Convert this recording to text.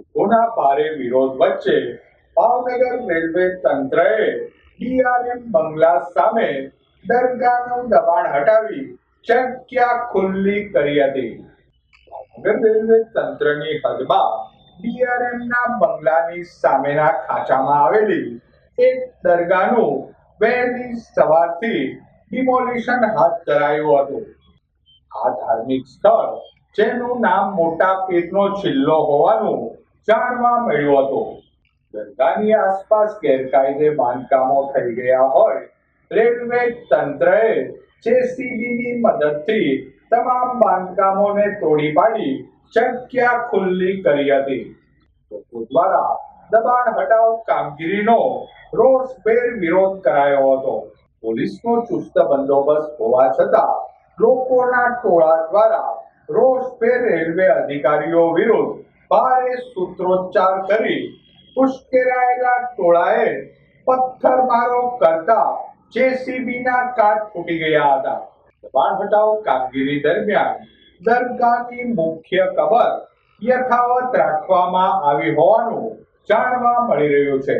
લોકોના ભારે વિરોધ વચ્ચે ભાવનગર રેલવે તંત્રએ ડીઆરએમ બંગલા સામે દરગાહનું દબાણ હટાવી જગ્યા ખુલ્લી કરી હતી. ભાવનગર રેલવે તંત્રની હદમાં ડીઆરએમના બંગલાની સામેના ખાંચામાં આવેલી એક દરગાહનું વહેલી સવારથી ડિમોલિશન હાથ ધરાયું હતું. આ ધાર્મિક સ્થળ, જેનું નામ મોટા પીરનો છેલ્લો હોવાનું જાણવા મળ્યું હતું. દરગાહની આસપાસ ગેરકાયદે બાંધકામો થઈ ગયા હોય, રેલવે તંત્રએ જેસીબીની મદદથી તમામ બાંધકામોને તોડી પાડી જગ્યા ખુલ્લી કરી હતી. લોકો દ્વારા દબાણ હટાવ કામગીરીનો રોષભેર વિરોધ કરાયો હતો. પોલીસનો ચુસ્ત બંદોબસ્ત હોવા છતાં લોકોના ટોળા દ્વારા રોષભેર રેલવે અધિકારીઓ વિરુદ્ધ ભારે સૂત્રોચ્ચાર કરી ઉશ્કેરાયેલા ટોળાએ પથ્થરમારો કરતા જેસીબીના કાચ ફૂટી ગયા હતા. દબાણ હટાવ કામગીરી દરમિયાન દરગાહની મુખ્ય કબર યથાવત રાખવામાં આવી હોવાનું જાણવા મળી રહ્યું છે.